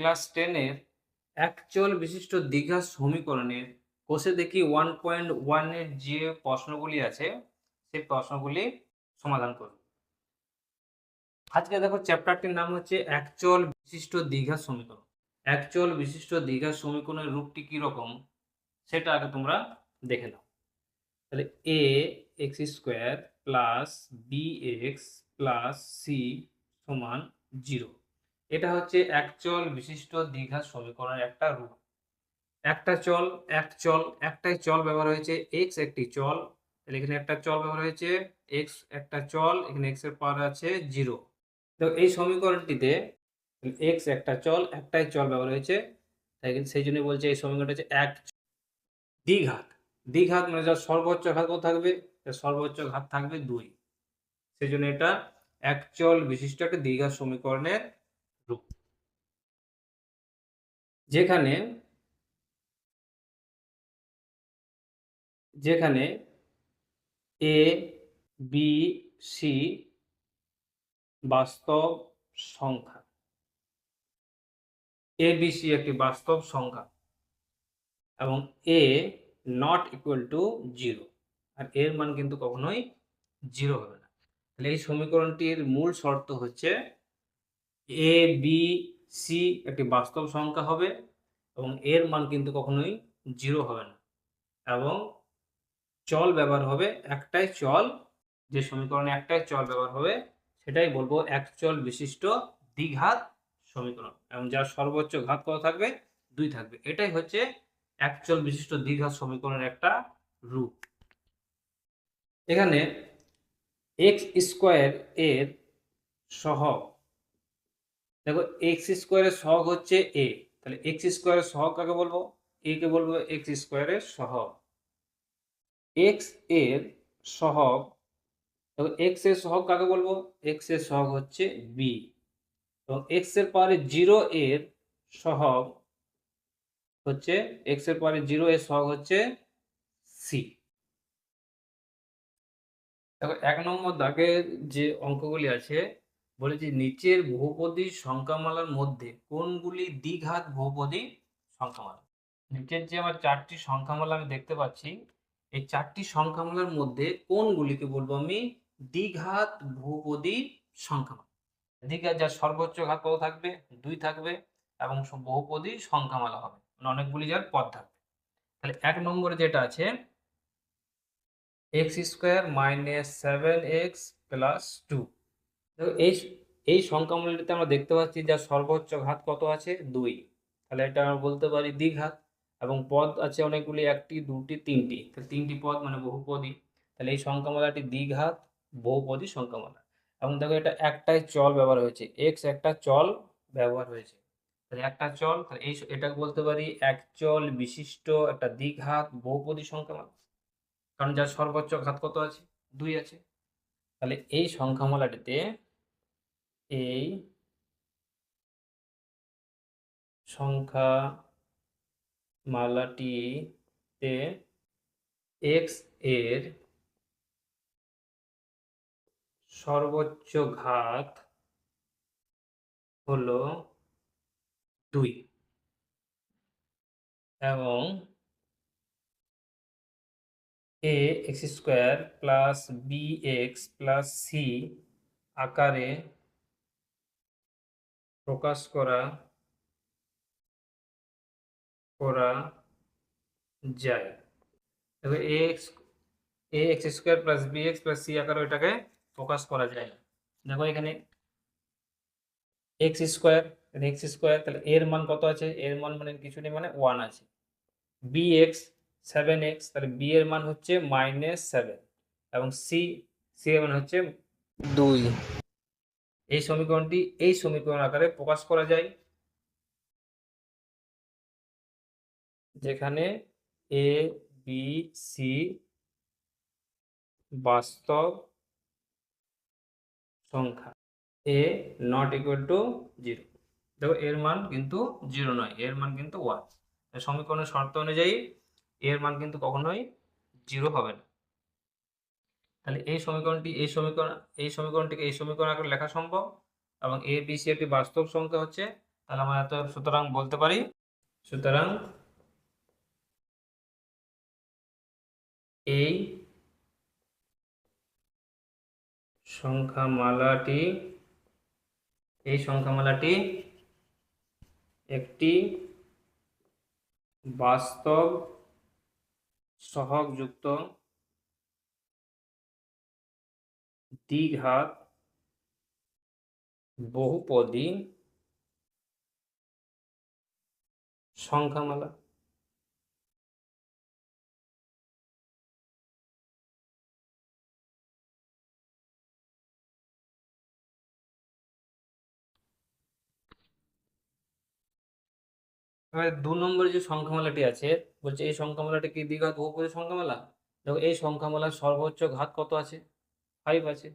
Class টেনের actual বিশিষ্ট দীঘা সমীকরণের কোষে দেখি ওয়ান পয়েন্ট ওয়ানের যে প্রশ্নগুলি আছে, সেই প্রশ্নগুলি সমাধান করুন আজকে দেখো চ্যাপ্টারটির নাম হচ্ছে অ্যাকচুয়াল বিশিষ্ট দীঘা সমীকরণ। অ্যাকচুয়াল বিশিষ্ট দীঘা সমীকরণের রূপটি কি রকম, সেটা আগে তোমরা দেখে নাও। তাহলে A X square plus B X plus C সমান জিরো এটা হচ্ছে এক চল বিশিষ্ট দীঘা সমীকরণের একটা রূপ। একটা চল, এক চল, একটাই চল ব্যবহার হয়েছে এক্স একটি চল। তাহলে এখানে একটা চল ব্যবহার হয়েছে এক্স একটা চল, এখানে এক্সের পাওয়ার আছে জিরো তো এই সমীকরণটিতে এক্স একটা চল, একটাই চল ব্যবহার হয়েছে। তাই সেই জন্য বলছে এই সমীকরণটা হচ্ছে এক দ্বিঘাত দ্বিঘাত মানে যার সর্বোচ্চ ঘাত কত থাকবে? তার সর্বোচ্চ ঘাত থাকবে দুই। সেই জন্য এটা একচল বিশিষ্ট একটা দ্বিঘাত সমীকরণের রূপ যেখানে যেখানে এ বি সি বাস্তব সংখ্যা। এ বি সি একটি বাস্তব সংখ্যা এবং A not equal to zero আর এর মান কিন্তু কখনোই জিরো হবে না। তাহলে এই সমীকরণটির মূল শর্ত হচ্ছে এ বি সি একটি বাস্তব সংখ্যা হবে এবং এর মান কিন্তু কখনোই জিরো হবে না। এবং চল ব্যবহার হবে একটাই চল, যে সমীকরণে একটাই চল ব্যবহার হবে সেটাই বলব এক চল বিশিষ্ট দ্বিঘাত সমীকরণ। এবং যার সর্বোচ্চ ঘাত কত থাকবে? দুই থাকবে। এটাই হচ্ছে একচল বিশিষ্ট দ্বিঘাত সমীকরণের একটা রূপ। এখানে এক্স স্কোয়ার এর সহগ দেখো এক্স স্কোয়ারের সহগ হচ্ছে এ তাহলে এক্স স্কোয়ারের সহগ কাকে বলব? এ কে বলব এক্স স্কোয়ারের সহগ। এক্সের সহগ এবং এক্সের সহগ কাকে বলব? এক্সের সহগ হচ্ছে বি এবং এক্সের পাওয়ারে জিরো এর সহগ হচ্ছে এক্সের পাওয়ারে জিরো এর সহগ হচ্ছে সি দেখো এক নম্বর দাগের যে অঙ্কগুলি আছে বলেছি নিচের বহুপদী সংখ্যামালার মধ্যে কোনগুলি দ্বিঘাত বহুপদী সংখ্যামালা নিচের যে আমার চারটি সংখ্যামালা আমি দেখতে পাচ্ছি, এই চারটি সংখ্যামালার মধ্যে কোনগুলিকে বলব আমি? দ্বিঘাত বহুপদী সংখ্যামালা দ্বিঘাত যার সর্বোচ্চ ঘাত কত থাকবে? দুই থাকবে এবং বহুপদী সংখ্যামালা হবে। মানে অনেকগুলি যার পদ থাকবে। তাহলে এক নম্বরে যেটা আছে, X square minus seven X plus two. এই এই সংখ্যামূল্যটিতে আমরা দেখতে পাচ্ছি যার সর্বোচ্চ ঘাত কত আছে? দুই। তাহলে এটা আমরা বলতে পারি দ্বিঘাত এবং পদ আছে অনেকগুলি, একটি, দুটি, তিনটি। তাহলে তিনটি পদ মানে বহুপদী। তাহলে এই সংখ্যামালাটি দ্বিঘাত বহুপদী সংখ্যামালা। এবং দেখো এটা একটাই চল ব্যবহার হয়েছে। এক্স একটা চল ব্যবহার হয়েছে। তাহলে একটা চল, তাহলে এই এটা বলতে পারি এক চল বিশিষ্ট একটা দ্বিঘাত বহুপদী সংখ্যামালা। কারণ যার সর্বোচ্চ ঘাত কত আছে? দুই আছে। তাহলে এই সংখ্যামালাটিতে এই সংখ্যা মালাটিতে এক্সের সর্বোচ্চ ঘাত হলো দুই এবং A X square plus B X plus C আকারে প্রকাশ করা করা যায়। দেখো A X A X square plus B X plus C আকারে ওইটাকে প্রকাশ করা যায়। না দেখো এখানে এক্স স্কোয়ার এক্স স্কোয়ার তাহলে এর মান কত আছে? এর মান মানে কিছু নেই মানে ওয়ান আছে। বি এক্স সেভেন এক্স তাহলে বি এর মান হচ্ছে মাইনাস সেভেন এবং সি সি এর মান হচ্ছে দুই। এই সমীকরণটি এই সমীকরণ আকারে প্রকাশ করা যায়। যেখানে এ বি সি বাস্তব সংখ্যা। A not equal to zero দেখো, এর মান কিন্তু জিরো নয়, এর মান কিন্তু ওয়ান সমীকরণের শর্ত অনুযায়ী এর মান কিন্তু কখনোই জিরো হবে না। তাহলে এই সমীকরণটি, এই সমীকরণ, এই সমীকরণটিকে এই সমীকরণ আকারে লেখা সম্ভব এবং এ বি সি একটি বাস্তব সংখ্যা হচ্ছে, তাহলে আমরা এত সুতরাং বলতে পারি, সুতরাং এই সংখ্যামালাটি এই সংখ্যামালাটি একটি বাস্তব সহগযুক্ত দ্বিঘাত বহুপদী সংখ্যামালা। এবারে দু নম্বরে যে সংখ্যামালাটি আছে, বলছে এই সংখ্যামালাটি কি দ্বিঘাত বহুপদী সংখ্যামালা? দেখো, এই সংখ্যামালার সর্বোচ্চ ঘাত কত আছে? ফাইভ আছে।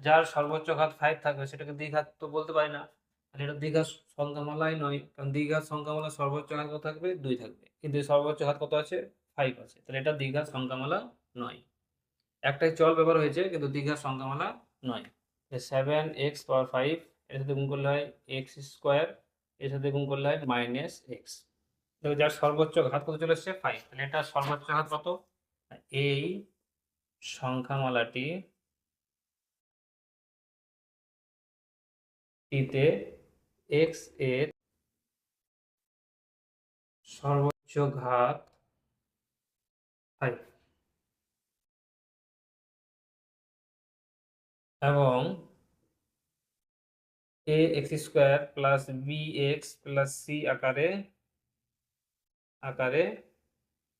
যার সর্বোচ্চ ঘাত ফাইভ থাকবে, সেটাকে দ্বিঘাত তো বলতে পারি না। তাহলে এটা দ্বিঘাত সংখ্যামালাই নয়, কারণ দ্বিঘাত সংখ্যামালা সর্বোচ্চ ঘাত কত থাকবে? দুই থাকবে। কিন্তু সর্বোচ্চ ঘাত কত আছে? ফাইভ আছে। তাহলে এটা দ্বিঘাত সংখ্যামালা নয়। একটাই চল ব্যবহার হয়েছে, কিন্তু দ্বিঘাত সংখ্যামালা নয়। সেভেন এক্স পাওয়ার ফাইভ এর সাথে গুণ করলে হয় এক্স স্কোয়ার এর সাথে গুণ করলে হয় মাইনাস এক্স দেখো যার সর্বোচ্চ ঘাত কত চলে এসছে? ফাইভ তাহলে এটা সর্বোচ্চ ঘাত কত? এই সংখ্যামালাটি টিতে এক্সের সর্বোচ্চ ঘাত ফাইভ এবং A X square plus B X plus C আকারে আকারে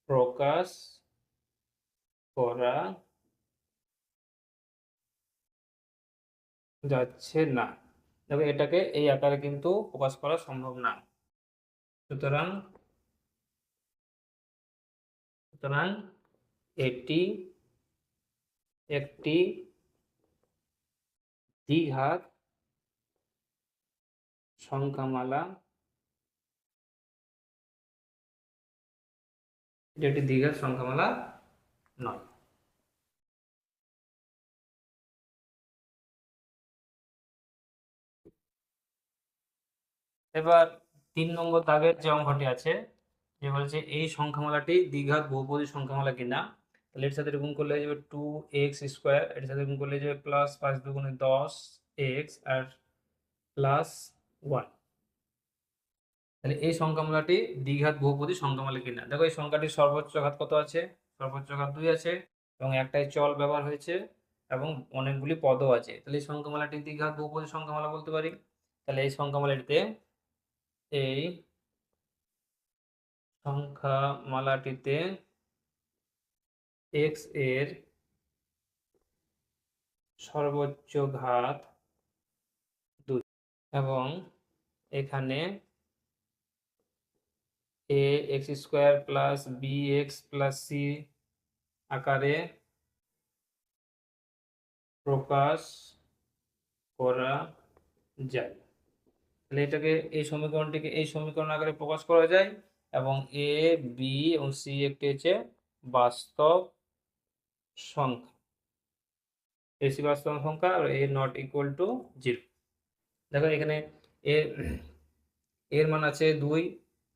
প্রকাশ করা যাচ্ছে না। দেখো এটাকে এই আকারে কিন্তু প্রকাশ করা সম্ভব না। সুতরাং সুতরাং এটি একটি দ্বিঘাত সংখ্যামালা একটি দ্বিঘাত সংখ্যামালা নয়। এবার তিন নম্বর দাগের যে অঙ্কটি আছে, যে বলছে এই সংখ্যামালাটি দ্বিঘাত বহুপদী সংখ্যামালা কিনা, তাহলে এর সাথে গুণ করলে যাবে টু এক্স স্কোয়ার এর সাথে গুণ করলে যাবে প্লাস পাঁচ দুগুণে দশ এক্স আর প্লাস ওয়ান তাহলে এই সংখ্যামালাটি দ্বিঘাত বহুপদী সংখ্যামালা কিনা। দেখো এই সংখ্যাটির সর্বোচ্চ ঘাত কত আছে? সর্বোচ্চ ঘাত দুই আছে এবং একটাই চল ব্যবহার হয়েছে এবং অনেকগুলি পদও আছে। তাহলে এই সংখ্যামালাটি দ্বিঘাত বহুপদী সংখ্যামালা বলতে পারি। তাহলে এই সংখ্যামালাটিতে এই সংখ্যামালাটিতে এক্সের সর্বোচ্চ ঘাত দুই এবং এখানে A X square plus B X plus C আকারে প্রকাশ করা যায়। তাহলে এটাকে এই সমীকরণটিকে এই সমীকরণ আকারে প্রকাশ করা যায় এবং এ বি এবং সি একটি হচ্ছে বাস্তব সংখ্যা। এসি বাস্তব সংখ্যা আর A not equal to zero দেখো এখানে এ এর মান আছে দুই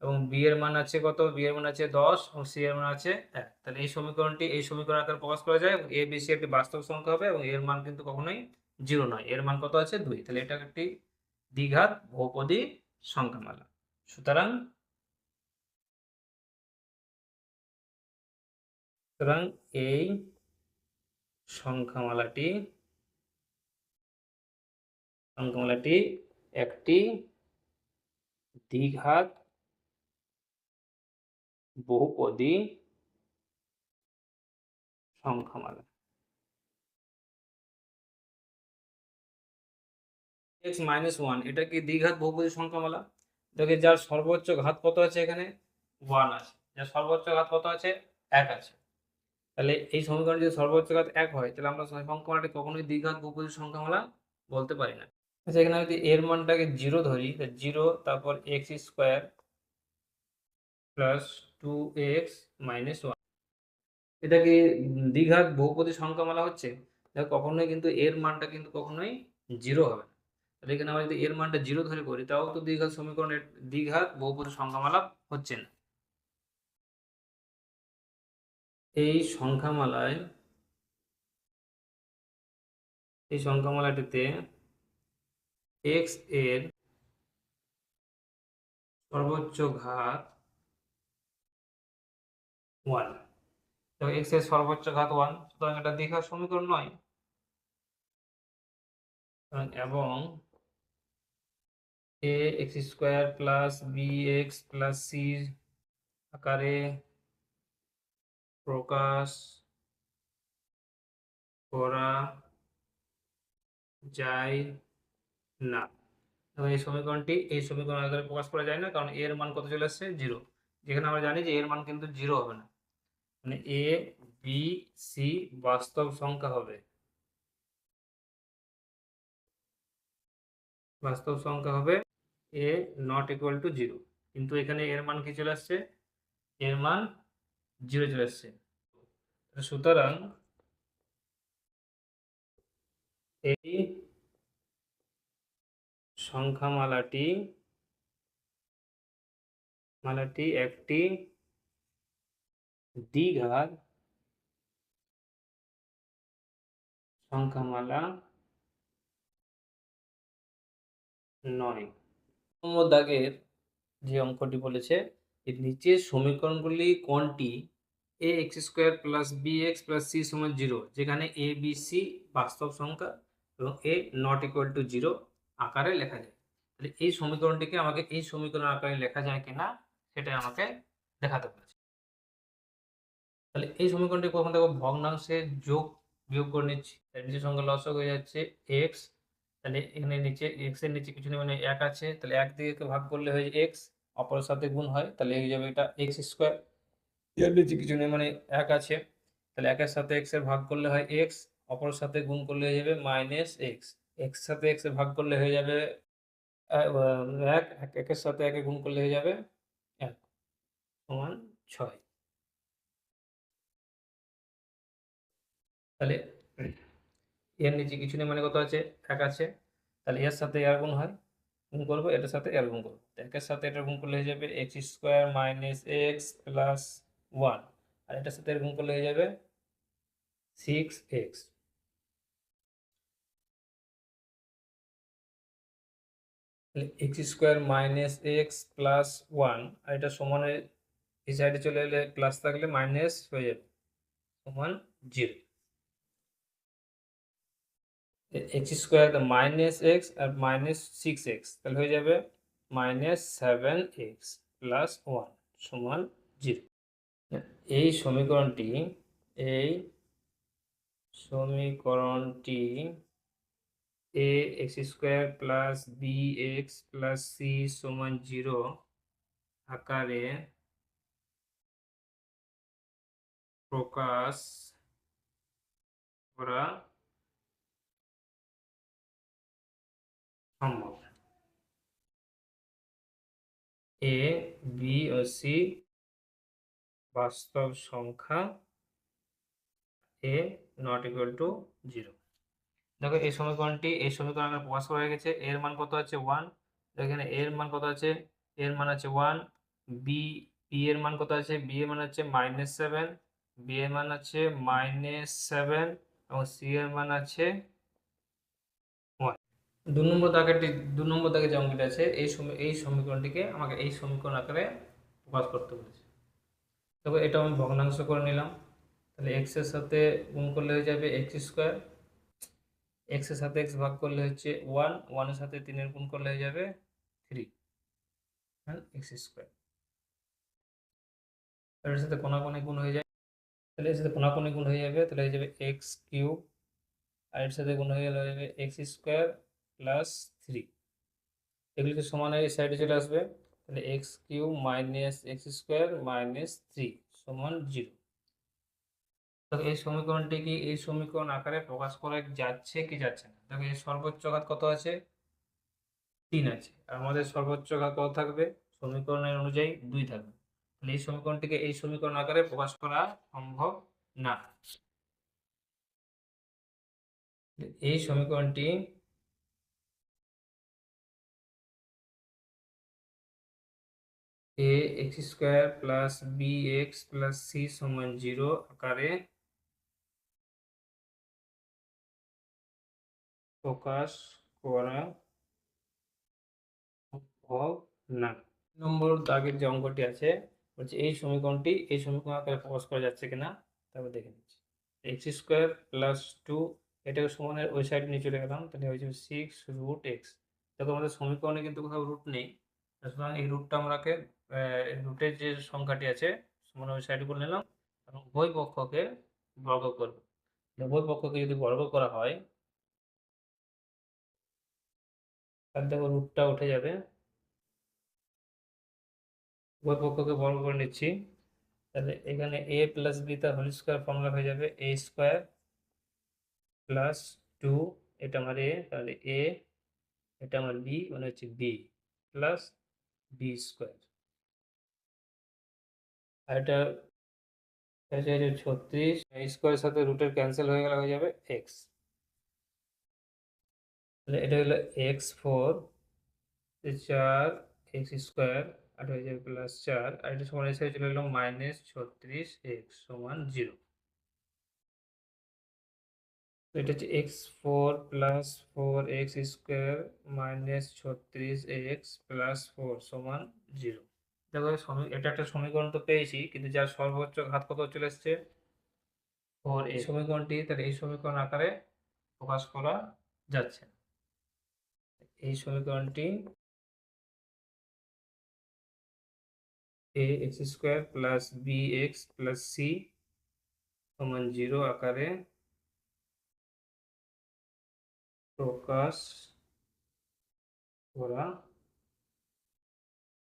এবং বি এর মান আছে কত? বি এর মান আছে দশ এবং সি এর মান আছে এক। তাহলে এই সমীকরণটি এই সমীকরণ আকারে প্রকাশ করা যায় এবং এ বি সি একটি বাস্তব সংখ্যা হবে এবং এর মান কিন্তু কখনোই জিরো নয়। এর মান কত আছে? দুই। তাহলে এটা একটি দ্বিঘাত বহুপদী সংখ্যামালা। সুতরাং সুতরাং এই সংখ্যামালাটি সংখ্যামালাটি একটি দ্বিঘাত বহুপদী সংখ্যামালা। এক্স মাইনাস ওয়ান এটা কি দ্বিঘাত বহুপদী সংখ্যামালা দেখে যার সর্বোচ্চ ঘাত কত আছে এখানে? ওয়ান আছে। যার সর্বোচ্চ ঘাত কত আছে? এক আছে। তাহলে এই সমীকরণে যদি সর্বোচ্চ ঘাত এক হয়, তাহলে আমরা সংখ্যামালাটি কখনোই দ্বিঘাত বহুপদী সংখ্যামালা বলতে পারি না। আচ্ছা এখানে যদি এর মানটাকে জিরো ধরি জিরো তারপর X square plus two X minus one এটা কি দ্বিঘাত বহুপদী সংখ্যামালা হচ্ছে? কখনোই কিন্তু এর মানটা কিন্তু কখনোই জিরো হবে না। তাহলে এখানে আমরা যদি এর মানটা জিরো ধরে করি, তাও তো দ্বিঘাত সমীকরণের দ্বিঘাত বহুপদী সংখ্যামালা হচ্ছে না। এই সংখ্যামালায়, এই সংখ্যামালাটিতে এক্সের সর্বোচ্চ ঘাত ওয়ান তো এক্সের সর্বোচ্চ ঘাত ওয়ান সুতরাং এটা দ্বিঘাত সমীকরণ নয়। এবং A X square plus B X plus C আকারে প্রকাশ করা যায় না। এবং এই সমীকরণটি, এই সমীকরণ আকারে প্রকাশ করা যায় না, কারণ এর মান কত চলে আসছে? জিরো। যেখানে আমরা জানি যে এর মান কিন্তু জিরো হবে না। মানে এ বি সি বাস্তব সংখ্যা হবে। বাস্তব সংখ্যা হবে A not equal to zero কিন্তু এখানে এর মান কি চলে আসছে? এর মান জিরো চলে আসছে। সুতরাং এই সংখ্যামালাটি, মালাটি একটি দ্বিঘাত সংখ্যামালা নয়। নম্বর দাগের যে অঙ্কটি বলেছে, এর নিচের সমীকরণগুলি কোনটি? A X square plus B X plus C সমান জিরো যেখানে এ বি সি বাস্তব সংখ্যা এবং A not equal to zero আকারে লেখা যায়। তাহলে এই সমীকরণটিকে আমাকে এই সমীকরণ আকারে লেখা যায় কিনা সেটা আমাকে দেখাতে বলেছে। তাহলে এই সমীকরণটি কখন দেখো ভগ্নাংশে যোগ বিয়োগ করে নিচ্ছি, তার নিচে সংখ্যা লসক হয়ে যাচ্ছে এক্স তাহলে এখানে নিচে এক্সের নিচে কিছু নেই মানে এক আছে, তাহলে এক দিকে ভাগ করলে হয় এক্স অপরের সাথে গুণ হয়, তাহলে হয়ে যাবে এটা এক্স স্কোয়ার এর নিচে কিছু নেই মানে এক আছে, তাহলে একের সাথে এক্সের ভাগ করলে হয় এক্স অপরের সাথে গুণ করলে হয়ে যাবে মাইনাস এক্স এক্স সাথে এক্সের ভাগ করলে হয়ে যাবে এক এক, একের সাথে একে গুণ করলে হয়ে যাবে এক সমান ছয়। তাহলে এর নিচে কিছু নেই মানে কত আছে? এক আছে। তাহলে এর সাথে এর গুণ হয়? গুণ করব, এটার সাথে এর গুণ করব। একের সাথে এটা গুণ করলে হয়ে যাবে X square minus X plus one আর এটার সাথে এর গুণ করলে হয়ে যাবে six X X square minus X plus one আর এটা সমানে এই সাইডে চলে এলে প্লাস থাকলে মাইনাস হয়ে যাবে। সমান zero X square minus X আর মাইনাস সিক্স এক্স তাহলে হয়ে যাবে minus seven X plus one সমান জিরো এই সমীকরণটি এই সমীকরণটি A X square plus B X plus C সমান জিরো আকারে প্রকাশ করা সম্ভব এ বি ও সি বাস্তব সংখ্যা A not equal to zero দেখো, এই সমীকরণটি, এই সমীকরণে প্রকাশ করা গেছে। এর মান কত আছে? ওয়ান এখানে এর মান কত আছে? এর মান আছে ওয়ান বি বি এর মান কত আছে? বি এর মান আছে মাইনাস সেভেন বি এর মান আছে মাইনাস সেভেন এবং সি এর মান আছে দু নম্বর দাগেরটি দু নম্বর দাগে যে অঙ্কটি আছে, এই এই সমীকরণটিকে আমাকে এই সমীকরণ আকারে প্রকাশ করতে বলেছে। তবে এটা আমি ভগ্নাংশ করে নিলাম। তাহলে এক্সের সাথে গুণ করলে হয়ে যাবে এক্স স্কোয়ার এক্সের সাথে এক্স ভাগ করলে হচ্ছে ওয়ান ওয়ানের সাথে তিনের গুণ করলে হয়ে যাবে থ্রি হ্যাঁ এক্স স্কোয়ার এর সাথে কোনাকোনি গুণ হয়ে যায়। তাহলে এর সাথে কোনাকোনি গুণ হয়ে যাবে, তাহলে হয়ে যাবে এক্স কিউব আর এর সাথে গুণ হয়ে গেলে হয়ে যাবে এক্স স্কোয়ার প্লাস থ্রি এগুলিকে সমান এই সাইডে চলে আসবে। তাহলে X cube minus X square minus three সমান জিরো তো এই সমীকরণটি কি এই সমীকরণ আকারে প্রকাশ করা যাচ্ছে কি যাচ্ছে না? দেখো এই সর্বোচ্চ ঘাত কত আছে? তিন আছে। আর আমাদের সর্বোচ্চ ঘাত কত থাকবে? সমীকরণের অনুযায়ী দুই থাকবে। তাহলে এই সমীকরণটিকে এই সমীকরণ আকারে প্রকাশ করা সম্ভব না। এই সমীকরণটি A X square plus B X plus C সমান জিরো আকারে প্রকাশ করা সম্ভব না। নম্বর দাগের যে অঙ্কটি আছে, বলছে এই সমীকরণটি এই সমীকরণ আকারে প্রকাশ করা যাচ্ছে কিনা, তারপর দেখে নিচ্ছি। এক্স স্কোয়ার প্লাস টু, এটাকে সমানের ওই সাইড নিয়ে চলে গেলাম, তাহলে হয়েছে সিক্স রুট এক্স দেখো আমাদের সমীকরণে কিন্তু কোথাও রুট নেই, সুতরাং এই রুটটা আমরাকে রুটের যে সংখ্যাটি আছে ওই সাইড করে নিলাম এবং উভয় পক্ষকে বর্গ করব। উভয় পক্ষকে যদি বর্গ করা হয়, তাহলে দেখো রুটটা উঠে যাবে। উভয় পক্ষকে বর্গ করে নিচ্ছি। তাহলে এখানে এ প্লাস বি তার হোল স্কোয়ার ফর্মুলা হয়ে যাবে। এ স্কোয়ার প্লাস টু এটা আমার এ তাহলে এ এটা আমার বি মানে হচ্ছে বি প্লাস বি স্কোয়ার আর এটা ছত্রিশ স্কোয়ারের সাথে রুটের ক্যান্সেল হয়ে গেলে, হয়ে যাবে এক্স তাহলে এটা হলো এক্স ফোর চার এক্স স্কোয়ার আর হয়ে যাবে প্লাস চার, আর এটা সমান এসে চলে এলো মাইনাস ছত্রিশ এক্স সমান জিরো এটা হচ্ছে x four plus four x square minus ছত্রিশ এক্স প্লাস ফোর সমান জিরো দেখো এটা একটা সমীকরণ তো পেয়েছি কিন্তু যার সর্বোচ্চ ঘাত কত চলে এসছে? ফোর এই সমীকরণটি তাহলে এই সমীকরণ আকারে প্রকাশ করা যাচ্ছে। এই সমীকরণটি a x square plus b x plus c সমান জিরো আকারে প্রকাশ করা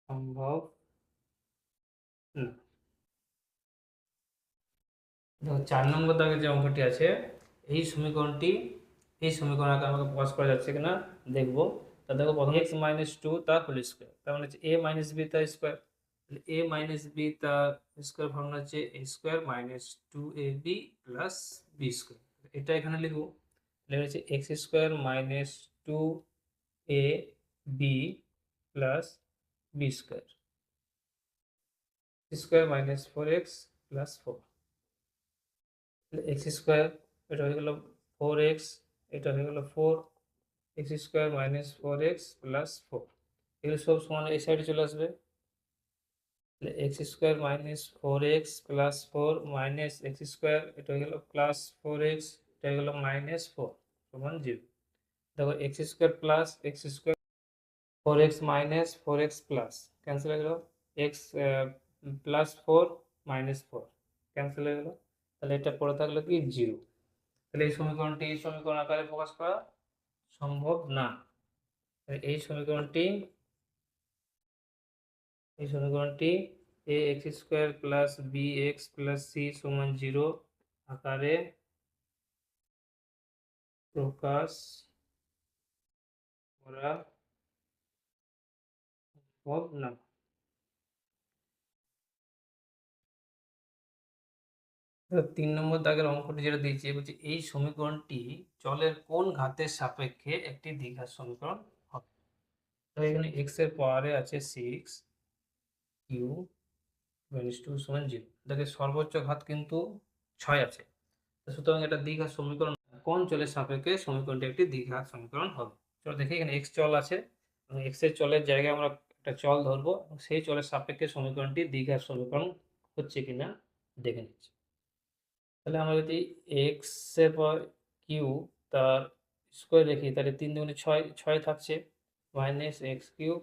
সম্ভব দেখো, চার নম্বর দাগে যে অঙ্কটি আছে, এই সমীকরণটি, এই সমীকরণ আকারে আমাকে প্রকাশ করা যাচ্ছে কিনা দেখব। তা দেখো, প্রথমে এক্স মাইনাস টু তার হোল স্কোয়ার তার মানে হচ্ছে এ মাইনাস বি তার স্কোয়ার এ মাইনাস বি তার স্কোয়ার ফর্মুলা হচ্ছে a square minus two a b plus b square এটা এখানে লিখব। তাহলে হচ্ছে x square minus two a b plus b square square minus four x plus four x square এটা হয়ে গেল ফোর এক্স এটা হয়ে গেল four x square minus four x plus four এগুলো সব সমান এই সাইডে চলে আসবে। X square minus four x plus four minus x square এটা হয়ে গেল প্লাস ফোর এক্স এটা হয়ে গেল মাইনাস ফোর সমান জিরো দেখো x square plus x square four x minus four x plus cancel হয়ে গেল। X plus four minus four cancel হয়ে গেল। তাহলে এটা পড়ে থাকল কি? জিরো তাহলে এই সমীকরণটি এই সমীকরণ আকারে প্রকাশ করা সম্ভব না। এই সমীকরণটি এই সমীকরণটি a x square plus b x plus c সমান জিরো আকারে প্রকাশ করা সম্ভব না। তিন নম্বর দাগের অঙ্কটি যেটা দিয়েছি বলছে এই সমীকরণটি চলের কোন ঘাতের সাপেক্ষে একটি দ্বিঘাত সমীকরণ হবে? এখানে এক্সের পাওয়ারে আছে সিক্স কিউ টু সমান জিরো দেখে সর্বোচ্চ ঘাত কিন্তু ছয় আছে। সুতরাং এটা দ্বিঘাত সমীকরণ, কোন চলের সাপেক্ষে সমীকরণটি একটি দ্বিঘাত সমীকরণ হবে? চলো দেখি এখানে এক্স চল আছে। এক্সের চলের জায়গায় আমরা একটা চল ধরবো। সেই চলের সাপেক্ষে সমীকরণটি দীঘার সমীকরণ হচ্ছে কিনা দেখে নিচ্ছি। তাহলে আমরা যদি এক্সের পর কিউ তার স্কোয়ার দেখি, তাহলে তিন দুগুণে ছয় ছয় থাকছে minus x cube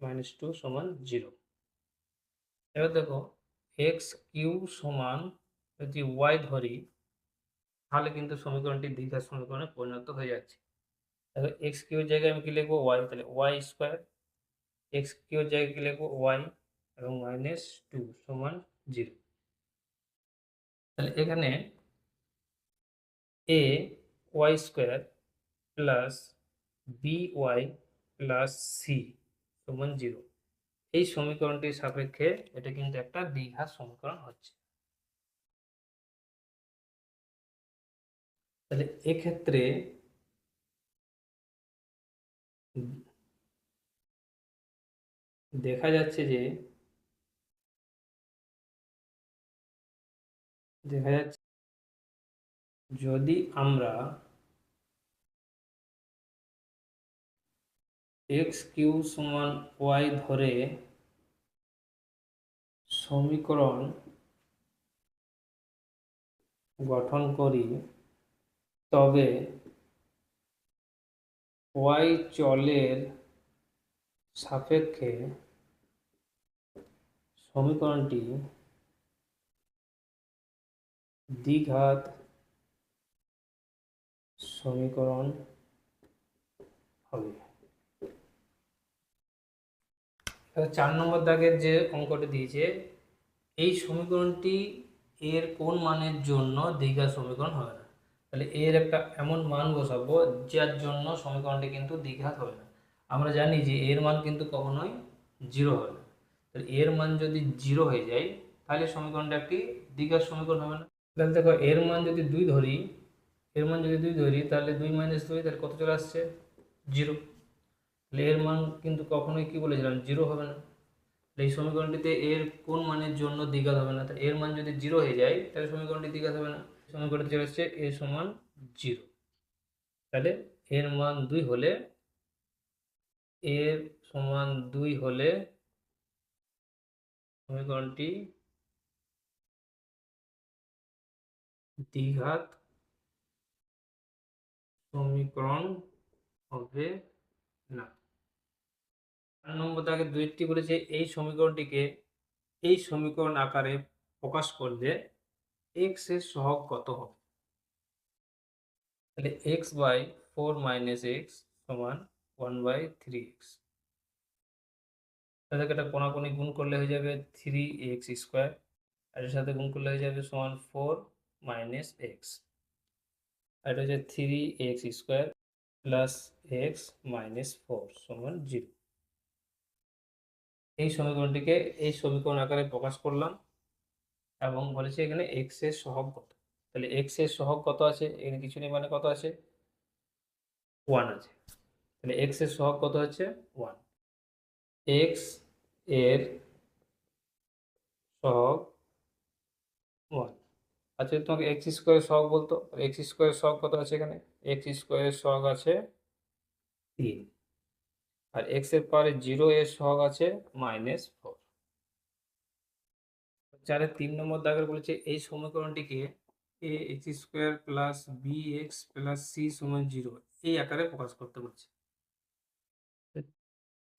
minus two সমান জিরো এবার দেখো এক্স কিউ সমান যদি ওয়াই ধরি, তাহলে কিন্তু সমীকরণটি দ্বিঘাত সমীকরণে পরিণত হয়ে যাচ্ছে। দেখো এক্স কিউর জায়গায় আমি কি লিখব? ওয়াই তাহলে ওয়াই স্কোয়ার এক্স কিউর জায়গায় কি লিখব? ওয়াই এবং মাইনাস টু সমান জিরো তাহলে এখানে a y square plus b y plus c সমান জিরো এই সমীকরণটির সাপেক্ষে এটা কিন্তু একটা দ্বিঘাত সমীকরণ হচ্ছে। তাহলে এক্ষেত্রে দেখা যাচ্ছে যে দেখা যাচ্ছে যদি আমরা এক্স কিউ সমান ওয়াই ধরে সমীকরণ গঠন করি, তবে ওয়াই চলের সাপেক্ষে সমীকরণটি দ্বিঘাত সমীকরণ হবে। চার নম্বর দাগের যে অঙ্কটি দিয়েছে, এই সমীকরণটি এর কোন মানের জন্য দ্বিঘাত সমীকরণ হবে না? তাহলে এর একটা এমন মান বসাবো, যার জন্য সমীকরণটি কিন্তু দ্বিঘাত হবে না। আমরা জানি যে এর মান কিন্তু কখনোই জিরো হবে না। এর মান যদি জিরো হয়ে যায়, তাহলে সমীকরণটা একটি দ্বিঘাত সমীকরণ হবে না। তাহলে দেখো এর মান যদি দুই ধরি, এর মান যদি দুই ধরি, তাহলে দুই মাইনাস দুই, তাহলে কত চলে আসছে? জিরো তাহলে এর মান কিন্তু কখনোই কি বলেছিলাম? জিরো হবে না। এই সমীকরণটিতে এর কোন মানের জন্য দ্বিঘাত হবে না? এর মান যদি জিরো হয়ে যায়, তাহলে সমীকরণটি দ্বিঘাত হবে না। সমীকরণটি চলে আসছে এ সমান জিরো তাহলে এর মান দুই হলে এর সমান দুই হলে সমীকরণটি দ্বিঘাত সমীকরণ হবে না। চার নম্বর দাগে দুইটি বলেছে, এই সমীকরণটিকে এই সমীকরণ আকারে প্রকাশ করলে এক্সের সহগ কত হবে? তাহলে x by four minus x সমান ওয়ান বাই থ্রি এক্স তাদেরকে এটা কোনাকুনি গুণ করলে হয়ে যাবে থ্রি এক্স স্কোয়ার আর এর সাথে গুণ করলে হয়ে যাবে সমান ফোর মাইনাস এক্স এটা হচ্ছে three x square plus x minus four সমান জিরো এই সমীকরণটিকে এই সমীকরণ আকারে প্রকাশ করলাম এবং বলেছে এখানে এক্সের সহগ কত। তাহলে এক্সের সহগ কত আছে? এখানে কিছু নেই মানে কত আছে? ওয়ান আছে। তাহলে এক্সের সহগ কত হচ্ছে? ওয়ান এক্সের সহগ আচ্ছা তোমাকে এক্স স্কোয়ারের শখ বলতো এক্স স্কোয়ারের শখ কত আছে এখানে? এক্স স্কোয়ারের শখ আছে তিন। আর এক্সের পরে জিরো এর শখ আছে মাইনাস ফোর চারের তিন নম্বর দাগের বলেছে এই সমীকরণটিকে a x square plus b x plus c সমান জিরো এই আকারে প্রকাশ করতে বলছে।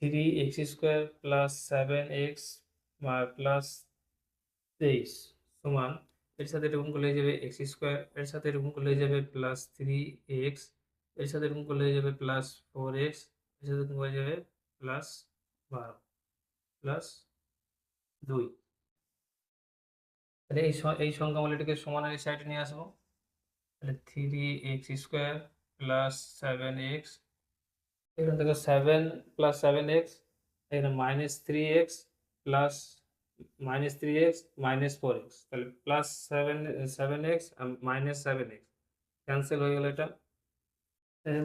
Three x square plus seven x plus তেইশ সমান এর সাথে এরকম করলে যাবে এক্স স্কোয়ার এর সাথে এরকম করলে যাবে প্লাস থ্রি এক্সের সাথে এরকম করলে যাবে প্লাস ফোর এক্সের সাথে এরকম যাবে প্লাস বারো প্লাস দুই। তাহলে এই এই সংখ্যাগুলিটিকে সমানের এই সাইডে নিয়ে আসব। তাহলে three x square plus seven x এখান থেকে সেভেন প্লাস সেভেন এক্স এখানে minus three x plus minus three x minus four x তাহলে plus seven seven x minus seven x cancel হয়ে গেল এটা।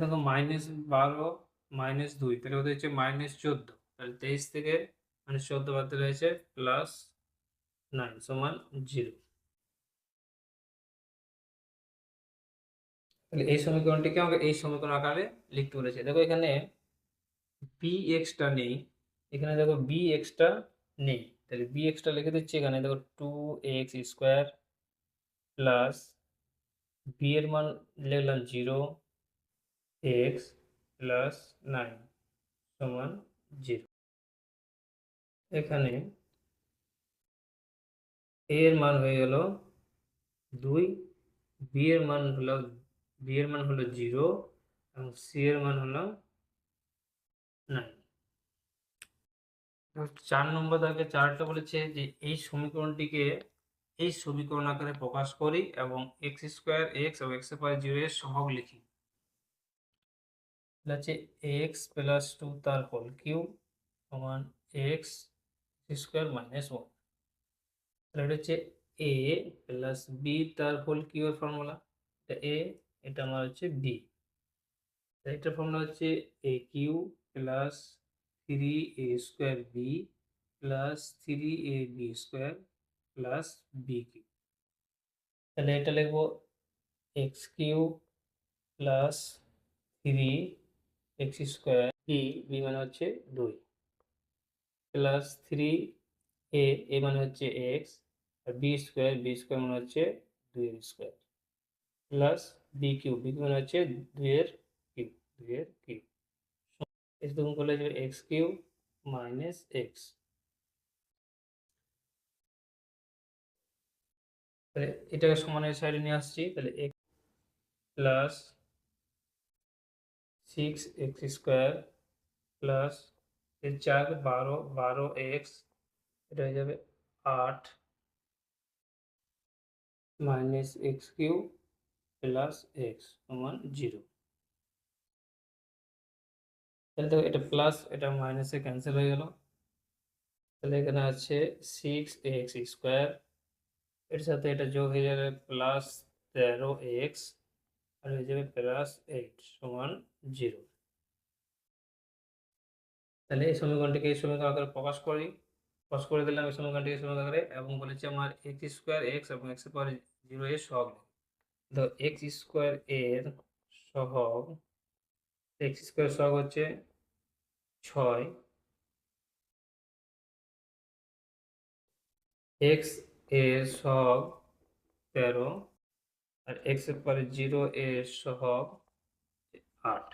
দেখো মাইনাস বারো মাইনাস দুই। তাহলে ওদের হচ্ছে মাইনাস চোদ্দ। তাহলে তেইশ থেকে মাইনাস চোদ্দ বাদ হয়েছে প্লাস নাইন সমান জিরো তাহলে এই সমীকরণটিকে আমাকে এই সমীকরণ আকারে লিখতে বলেছে। দেখো এখানে বি এক্সটা নেই। এখানে দেখো বি এক্সটা নেই। তাহলে বি এক্সটা লিখে দিচ্ছি এখানে। দেখো two x square plus b এর মান লিখলাম জিরো এক্স প্লাস নাইন সমান জিরো এখানে এর মান হয়ে গেল দুই বি এর মান হলো বি এর মান হলো জিরো এবং সি এর মান হলো নাইন চার নম্বর দাগে চারটা বলেছে যে এই সমীকরণটিকে এই সমীকরণ আকারে প্রকাশ করি এবং এক্স স্কোয়ার এক্স এবং এক্স পরে জিরো এর সহগ লিখি। হচ্ছে এক্স প্লাস টু তার হোল কিউব সমান এক্স স্কোয়ার মাইনাস ওয়ান তাহলে এটা হচ্ছে এ প্লাস বি তার হোল কিউবের ফর্মুলা এটা এ এটা আমার হচ্ছে বি এটার ফর্মুলা হচ্ছে a cube plus three a square b plus three a b square plus b cube তাহলে এটা লিখব x cube plus three x square b b মানে হচ্ছে দুই প্লাস থ্রি এ এ মানে হচ্ছে এক্স আর বি স্কোয়ার বি স্কোয়ার মানে হচ্ছে দুইয়ের square plus b cube b cube মানে হচ্ছে দুইয়ের কিউ দুইয়ের কিউ এস দুগুণ করলে যাবে এক্স কিউ মাইনাস এক্স তাহলে এটাকে সমানের সাইডে নিয়ে আসছি তাহলে x plus six x square plus চার বারো বারো এক্স এটা হয়ে যাবে আট minus x cube plus x সমান জিরো তাহলে দেখো এটা প্লাস এটা মাইনাসে ক্যান্সেল হয়ে গেল। তাহলে এখানে আছে সিক্স এক্স স্কোয়ার এর সাথে এটা যোগ হয়ে যাবে প্লাস তেরো এক্স আর হয়ে যাবে প্লাস এইট সমান জিরো তাহলে এই সমীকরণটিকে এই সমীকরণ আকারে প্রকাশ করি। প্রকাশ করে দিলাম এই সমীকরণটিকে সমীকরণ আকারে, এবং বলেছি আমার এক্স স্কোয়ার এক্স এবং এক্সের পরে জিরো এর সহগ। তো এক্স স্কোয়ার এর সহগ এক্স স্কোয়ার সহগ হচ্ছে ছয় এক্সের সহগ তেরো আর এক্সের পরে জিরো এর সহগ আট।